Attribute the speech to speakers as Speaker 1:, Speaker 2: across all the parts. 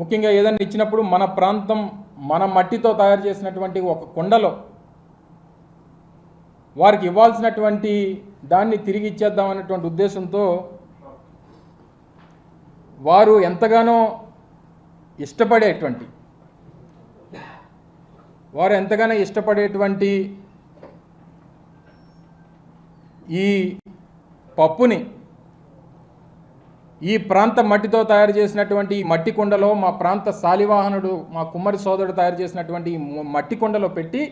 Speaker 1: ముఖ్యంగా ఏదైనా ఇచ్చినప్పుడు మన ప్రాంతం మన మట్టితో తయారు చేసినటువంటి ఒక కుండలో వారికి ఇవ్వాల్సినటువంటి దాన్ని తిరిగి ఇచ్చేద్దాం అనేటువంటి ఉద్దేశంతో వారు ఎంతగానో ఇష్టపడేటువంటి వారు ఎంతగానో ఇష్టపడేటువంటి ఈ పప్పుని ఈ ప్రాంత మట్టితో తయారు చేసినటువంటి ఈ మట్టి కుండలో మా ప్రాంత శాలివాహనుడు మా కుమ్మరి సోదరుడు తయారు చేసినటువంటి మట్టి కుండలో పెట్టి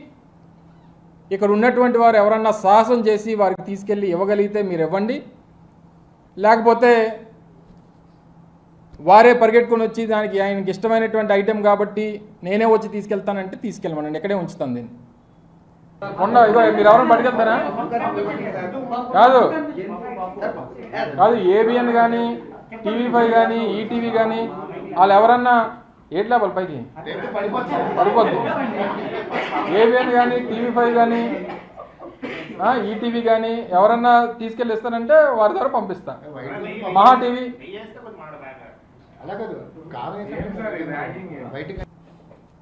Speaker 1: ఇక్కడ ఉన్నటువంటి వారు ఎవరన్నా సాహసం చేసి వారికి తీసుకెళ్ళి ఇవ్వగలిగితే మీరు ఇవ్వండి. లేకపోతే వారే పరిగెట్టుకొని వచ్చి దానికి ఆయనకి ఇష్టమైనటువంటి ఐటెం కాబట్టి నేనే వచ్చి తీసుకెళ్తానంటే తీసుకెళ్ళమనండి ఇక్కడే ఉంచుతాను దీన్ని కొండ ఇదో మీరు ఎవరైనా పట్టుకెళ్తారా? కాదు. కాదు ఏబిఎన్ కానీ టీవీ ఫైవ్ కానీ ఈటీవీ కానీ వాళ్ళు ఎవరన్నా ఏట్ లేవాలి పైకి? పడిపోద్దు. ఏబిఎన్ కానీ టీవీ ఫైవ్ కానీ ఈటీవీ కానీ ఎవరన్నా తీసుకెళ్ళి ఇస్తానంటే వారి ద్వారా పంపిస్తా. మహా టీవీ.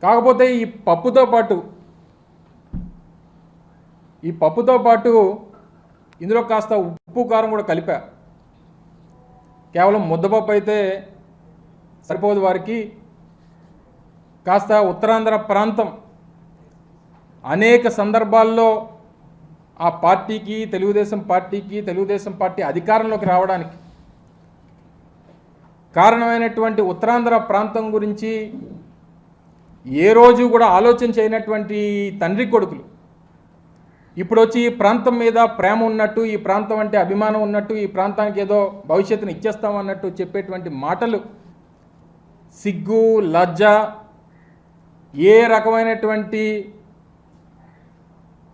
Speaker 1: కాకపోతే ఈ పప్పుతో పాటు ఈ పప్పుతో పాటు ఇందులో కాస్త ఉప్పు కారం కూడా కలిపా. కేవలం ముద్దపప్పు అయితే సరిపోదు వారికి. కాస్త ఉత్తరాంధ్ర ప్రాంతం అనేక సందర్భాల్లో ఆ పార్టీకి తెలుగుదేశం పార్టీకి తెలుగుదేశం పార్టీ అధికారంలోకి రావడానికి కారణమైనటువంటి ఉత్తరాంధ్ర ప్రాంతం గురించి ఏ రోజు కూడా ఆలోచన చేయనటువంటి తండ్రి కొడుకులు ఇప్పుడు వచ్చి ఈ ప్రాంతం మీద ప్రేమ ఉన్నట్టు ఈ ప్రాంతం అంటే అభిమానం ఉన్నట్టు ఈ ప్రాంతానికి ఏదో భవిష్యత్తుని ఇచ్చేస్తాం అన్నట్టు చెప్పేటువంటి మాటలు సిగ్గు లజ్జ ఏ రకమైనటువంటి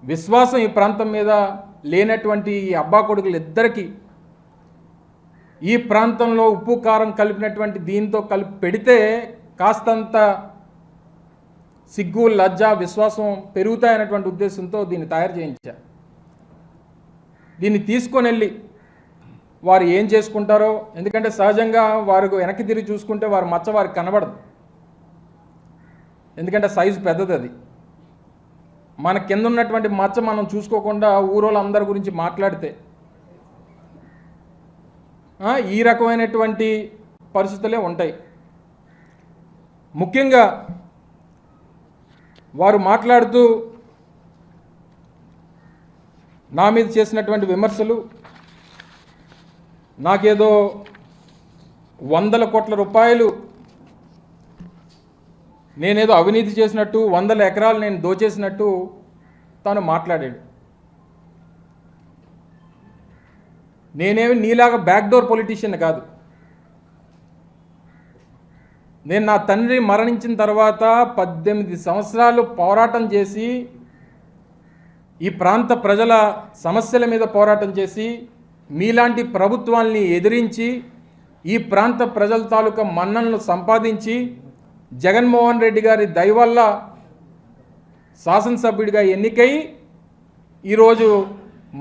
Speaker 1: విశ్వాసం ఈ ప్రాంతం మీద లేనటువంటి ఈ అబ్బా కొడుకులు ఇద్దరికీ ఈ ప్రాంతంలో ఉప్పు కారం కలిపినటువంటి దీంతో కలిపి పెడితే కాస్తంత సిగ్గు లజ్జ విశ్వాసం పెరుగుతాయనేటువంటి ఉద్దేశంతో దీన్ని తయారు చేయించా. దీన్ని తీసుకొని వెళ్ళి వారు ఏం చేసుకుంటారో ఎందుకంటే సహజంగా వారు వెనక్కి తిరిగి చూసుకుంటే వారి మచ్చ వారికి కనబడదు. ఎందుకంటే సైజు పెద్దది అది. మన కింద ఉన్నటువంటి మచ్చ మనం చూసుకోకుండా ఊరోళ్ళందరి గురించి మాట్లాడితే ఈ రకమైనటువంటి పరిస్థితులే ఉంటాయి. ముఖ్యంగా వారు మాట్లాడుతూ నా మీద చేసినటువంటి విమర్శలు నాకేదో వందల కోట్ల రూపాయలు నేనేదో అవినీతి చేసినట్టు వందల ఎకరాలు నేను దోచేసినట్టు తాను మాట్లాడాడు. నేనేమి నీలాగా బ్యాక్డోర్ పొలిటీషియన్ కాదు. నేను నా తండ్రి మరణించిన తర్వాత పద్దెనిమిది సంవత్సరాలు పోరాటం చేసి ఈ ప్రాంత ప్రజల సమస్యల మీద పోరాటం చేసి మీలాంటి ప్రభుత్వాల్ని ఎదిరించి ఈ ప్రాంత ప్రజల తాలూకా మన్ననలు సంపాదించి జగన్మోహన్ రెడ్డి గారి దయవల్ల శాసనసభ్యుడిగా ఎన్నికై ఈరోజు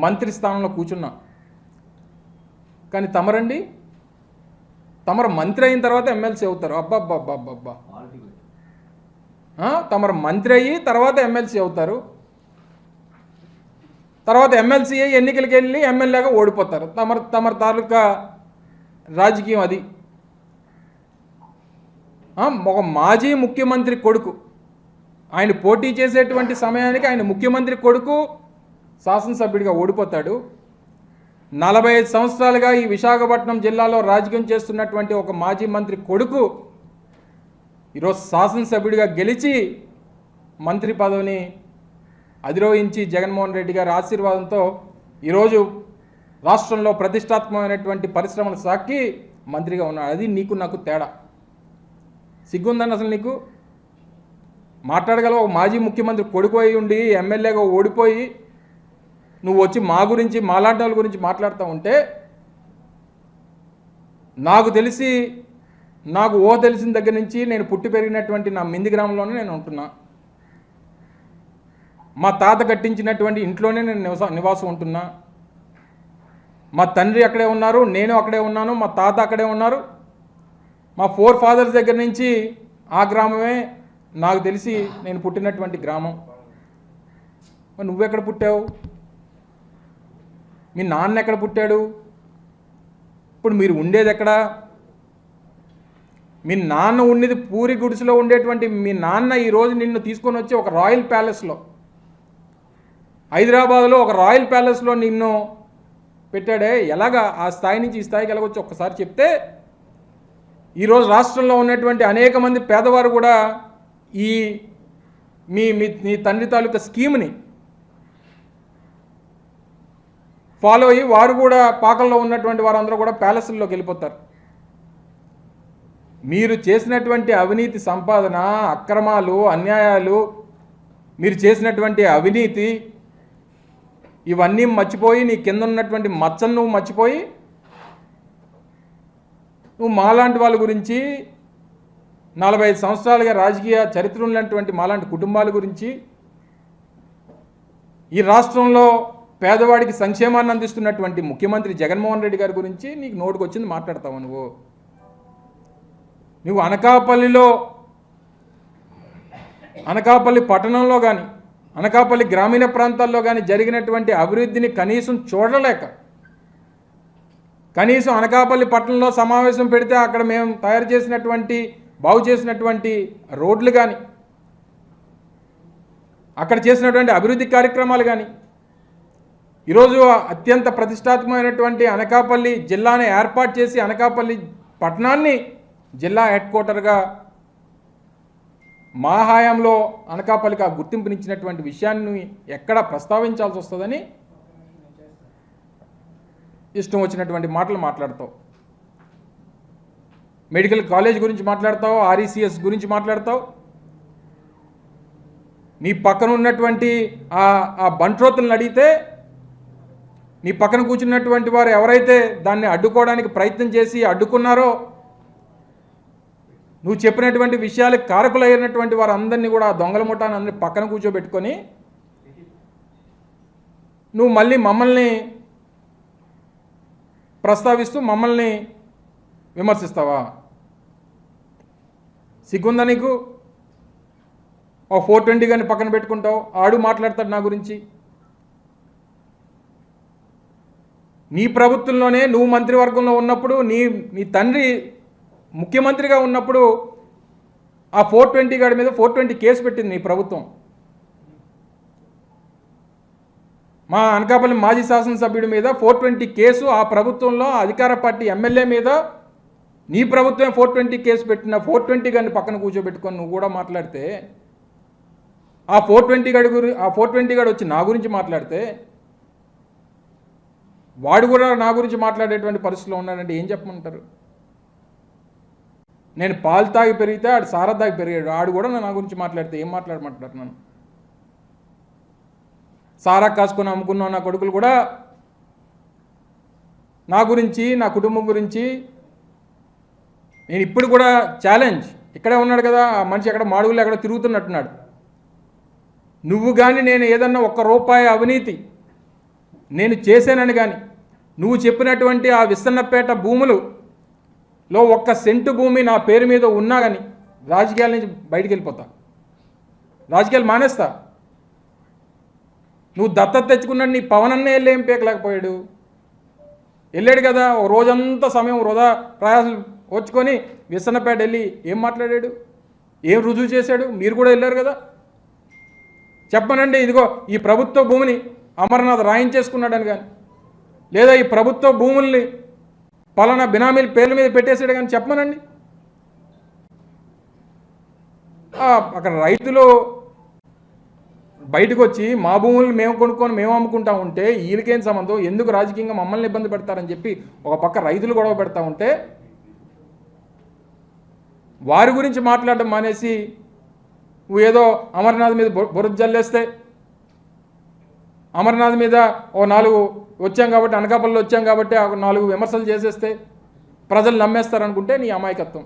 Speaker 1: మంత్రి స్థానంలో కూర్చున్నా. కానీ తమరండి? తమరు మంత్రి అయిన తర్వాత ఎమ్మెల్సీ అవుతారు. అబ్బబ్బబ్బబ్బబ్బా. తమరు మంత్రి అయ్యి తర్వాత ఎమ్మెల్సీ అవుతారు. తర్వాత ఎమ్మెల్సీ అయ్యి ఎన్నికలకి వెళ్ళి ఎమ్మెల్యేగా ఓడిపోతారు. తమరు తమరు తాలూకా రాజకీయం అది. ఒక మాజీ ముఖ్యమంత్రి కొడుకు. ఆయన పోటీ చేసేటువంటి సమయానికి ఆయన ముఖ్యమంత్రి కొడుకు శాసనసభ్యుడిగా ఓడిపోతాడు. నలభై ఐదు సంవత్సరాలుగా ఈ విశాఖపట్నం జిల్లాలో రాజకీయం చేస్తున్నటువంటి ఒక మాజీ మంత్రి కొడుకు ఈరోజు శాసనసభ్యుడిగా గెలిచి మంత్రి పదవిని అధిరోహించి జగన్మోహన్ రెడ్డి గారి ఆశీర్వాదంతో ఈరోజు రాష్ట్రంలో ప్రతిష్టాత్మకమైనటువంటి పరిశ్రమల సాక్కి మంత్రిగా ఉన్నాడు. అది నీకు నాకు తేడా. సిగ్గుందని అసలు నీకు? మాట్లాడగల ఒక మాజీ ముఖ్యమంత్రి కొడుకు అయి ఉండి ఎమ్మెల్యేగా ఓడిపోయి నువ్వు వచ్చి మా గురించి మాలాంటి వాళ్ళ గురించి మాట్లాడుతూ ఉంటే నాకు తెలిసి నాకు ఓ తెలిసిన దగ్గర నుంచి నేను పుట్టి పెరిగినటువంటి నా మింది గ్రామంలోనే నేను ఉంటున్నా. మా తాత కట్టించినటువంటి ఇంట్లోనే నేను నివస నివాసం ఉంటున్నా. మా తండ్రి అక్కడే ఉన్నారు నేను అక్కడే ఉన్నాను మా తాత అక్కడే ఉన్నారు. మా ఫోర్ ఫాదర్స్ దగ్గర నుంచి ఆ గ్రామమే నాకు తెలిసి నేను పుట్టినటువంటి గ్రామం. నువ్వెక్కడ పుట్టావు? మీ నాన్న ఎక్కడ పుట్టాడు? ఇప్పుడు మీరు ఉండేది ఎక్కడ? మీ నాన్న ఉండేది పూరి గుడిసెలో ఉండేటువంటి మీ నాన్న ఈరోజు నిన్ను తీసుకొని వచ్చి ఒక రాయల్ ప్యాలెస్లో హైదరాబాద్లో ఒక రాయల్ ప్యాలెస్లో నిన్ను పెట్టాడే. ఎలాగా ఆ స్థాయి నుంచి ఈ స్థాయికి ఎలాగొచ్చి ఒక్కసారి చెప్తే ఈరోజు రాష్ట్రంలో ఉన్నటువంటి అనేక మంది పేదవారు కూడా ఈ మీ మీ మీ తండ్రి తాలూకా స్కీమ్ని ఫాలో అయ్యి వారు కూడా పాకల్లో ఉన్నటువంటి వారందరూ కూడా ప్యాలెస్ల్లోకి వెళ్ళిపోతారు. మీరు చేసినటువంటి అవినీతి సంపాదన అక్రమాలు అన్యాయాలు మీరు చేసినటువంటి అవినీతి ఇవన్నీ మర్చిపోయి నీ కింద ఉన్నటువంటి మచ్చను నువ్వు మర్చిపోయి నువ్వు మాలాంటి వాళ్ళ గురించి నలభై ఐదు సంవత్సరాలుగా రాజకీయ చరిత్ర ఉన్నటువంటి మాలాంటి కుటుంబాల గురించి ఈ రాష్ట్రంలో పేదవాడికి సంక్షేమాన్ని అందిస్తున్నటువంటి ముఖ్యమంత్రి జగన్మోహన్ రెడ్డి గారి గురించి నీకు నోటుకు వచ్చింది మాట్లాడతావు నువ్వు? నువ్వు అనకాపల్లిలో అనకాపల్లి పట్టణంలో కానీ అనకాపల్లి గ్రామీణ ప్రాంతాల్లో కానీ జరిగినటువంటి అభివృద్ధిని కనీసం చూడలేక కనీసం అనకాపల్లి పట్టణంలో సమావేశం పెడితే అక్కడ మేము తయారు చేసినటువంటి బాగు చేసినటువంటి రోడ్లు కానీ అక్కడ చేసినటువంటి అభివృద్ధి కార్యక్రమాలు కానీ ఈరోజు అత్యంత ప్రతిష్టాత్మకమైనటువంటి అనకాపల్లి జిల్లాని ఏర్పాటు చేసి అనకాపల్లి పట్టణాన్ని జిల్లా హెడ్ క్వార్టర్గా మా హయాంలో అనకాపల్లికి ఆ గుర్తింపునిచ్చినటువంటి విషయాన్ని ఎక్కడ ప్రస్తావించాల్సి వస్తుందని ఇష్టం వచ్చినటువంటి మాటలు మాట్లాడతావు. మెడికల్ కాలేజ్ గురించి మాట్లాడతావు ఆర్ఈసిఎస్ గురించి మాట్లాడతావు. నీ పక్కన ఉన్నటువంటి ఆ ఆ బంట్రోతులను అడిగితే నీ పక్కన కూర్చున్నటువంటి వారు ఎవరైతే దాన్ని అడ్డుకోవడానికి ప్రయత్నం చేసి అడ్డుకున్నారో నువ్వు చెప్పినటువంటి విషయాలకు కారకులైనటువంటి వారందరినీ కూడా దొంగల ముఠాన్ని అందరినీ పక్కన కూర్చోబెట్టుకొని నువ్వు మళ్ళీ మమ్మల్ని ప్రస్తావిస్తూ మమ్మల్ని విమర్శిస్తావా? సిగ్గుందా నీకు? ఓ ఫోర్ ట్వంటీ కానీ పక్కన పెట్టుకుంటావు ఆడు మాట్లాడతాడు నా గురించి. నీ ప్రభుత్వంలోనే నువ్వు మంత్రివర్గంలో ఉన్నప్పుడు నీ నీ తండ్రి ముఖ్యమంత్రిగా ఉన్నప్పుడు ఆ ఫోర్ ట్వంటీ గాడి మీద ఫోర్ ట్వంటీ కేసు పెట్టింది నీ ప్రభుత్వం. మా అనకాపల్లి మాజీ శాసనసభ్యుడి మీద ఫోర్ ట్వంటీ కేసు ఆ ప్రభుత్వంలో అధికార పార్టీ ఎమ్మెల్యే మీద నీ ప్రభుత్వమే ఫోర్ ట్వంటీ కేసు పెట్టిన ఫోర్ ట్వంటీ గారిని పక్కన కూర్చోబెట్టుకొని నువ్వు కూడా మాట్లాడితే ఆ ఫోర్ ట్వంటీ గడి గురి ఆ ఫోర్ ట్వంటీ గాడు వచ్చి నా గురించి మాట్లాడితే వాడు కూడా నా గురించి మాట్లాడేటువంటి పరిస్థితిలో ఉన్నాడంటే ఏం చెప్పమంటారు? నేను పాలు తాగి పెరిగితే ఆడు సారా తాగి పెరిగాడు. ఆడు కూడా నా గురించి మాట్లాడితే ఏం మాట్లాడమంటారు నన్ను? సారా కాసుకొని అమ్ముకున్న నా కొడుకులు కూడా నా గురించి నా కుటుంబం గురించి నేను ఇప్పుడు కూడా ఛాలెంజ్. ఇక్కడే ఉన్నాడు కదా ఆ మనిషి ఎక్కడ మాడుగులు ఎక్కడ తిరుగుతున్నట్టున్నాడు. నువ్వు కానీ నేను ఏదన్నా ఒక్క రూపాయి అవినీతి నేను చేశానని కానీ నువ్వు చెప్పినటువంటి ఆ విస్తన్నపేట భూములు లో ఒక్క సెంటు భూమి నా పేరు మీద ఉన్నా కానీ రాజకీయాల నుంచి బయటికి వెళ్ళిపోతా. రాజకీయాలు మానేస్తా. నువ్వు దత్తత తెచ్చుకున్నాడు నీ పవన్ అన్న వెళ్ళి ఏం వెళ్ళాడు కదా ఓ రోజంతా సమయం వృధా ప్రయాసం వచ్చుకొని విసన్నపేట వెళ్ళి ఏం మాట్లాడాడు? ఏం రుజువు చేశాడు? మీరు కూడా వెళ్ళారు కదా. చెప్పనండి ఇదిగో ఈ ప్రభుత్వ భూమిని అమర్నాథ్ రాయించేసుకున్నాడని కానీ లేదా ఈ ప్రభుత్వ భూముల్ని పలానా బినామీల పేర్ల మీద పెట్టేసాడు కానీ చెప్పమనండి. అక్కడ రైతులు బయటకు వచ్చి మా భూములు మేము కొనుక్కొని మేము అమ్ముకుంటా ఉంటే వీళ్ళకేం సంబంధం? ఎందుకు రాజకీయంగా మమ్మల్ని ఇబ్బంది పెడతారని చెప్పి ఒక పక్క రైతులు గొడవ పెడతా ఉంటే వారి గురించి మాట్లాడడం మానేసి ఏదో అమర్నాథ్ మీద బు- బురద జల్లేస్తే అమర్నాథ్ మీద ఓ నాలుగు వచ్చాం కాబట్టి అనకాపల్లిలో వచ్చాం కాబట్టి నాలుగు విమర్శలు చేసేస్తే ప్రజలు నమ్మేస్తారనుకుంటే నీ అమాయకత్వం.